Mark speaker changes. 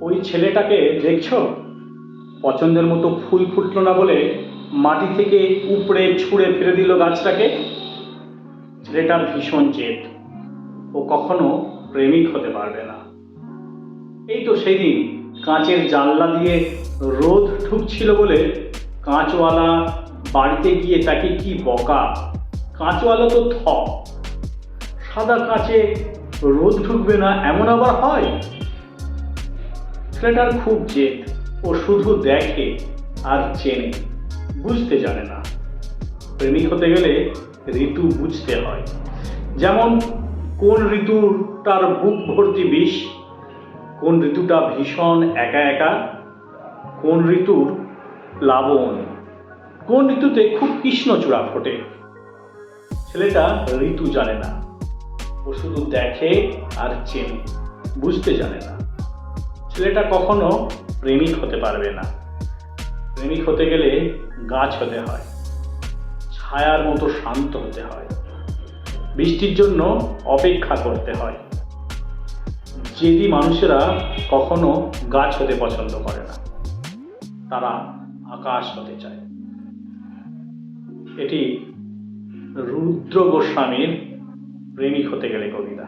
Speaker 1: ওই ছেলেটাকে দেখছ? পছন্দের মতো ফুল ফুটলো না বলে মাটি থেকে উপড়ে ছুঁড়ে ফেলে দিল গাছটাকে? ছেলেটার ভীষণ জেদ। ও কখনো প্রেমিক হতে পারবে না। এই তো সেদিন কাঁচের জানলা দিয়ে রোদ ঢুকছিল বলে কাঁচওয়ালা বাড়িতে গিয়ে তাকে কি বকা? কাঁচওয়ালা তো থ। সাদা কাঁচে রোদ ঢুকবে না এমন আবার হয়? ছেলেটার খুব জেদ, ও শুধু দেখে আর চেনে, বুঝতে জানে না। প্রেমিক হতে গেলে ঋতু বুঝতে হয়। যেমন, কোন ঋতুর তার বুক ভর্তি বিষ? কোন ঋতুটা ভীষণ একা একা? কোন ঋতুর প্লাবন? কোন ঋতুতে খুব কৃষ্ণচূড়া ফোটে? ছেলেটা ঋতু জানে না। ও শুধু দেখে আর চেনে, বুঝতে জানে না। ছেলেটা কখনো প্রেমিক হতে পারবে না। প্রেমিক হতে গেলে গাছ হতে হয়, ছায়ার মতো শান্ত হতে হয়, বৃষ্টির জন্য অপেক্ষা করতে হয়। জেদি মানুষেরা কখনো গাছ হতে পছন্দ করে না, তারা আকাশ হতে চায়। এটি রুদ্র গোস্বামীর প্রেমিক হতে গেলে কবিতা।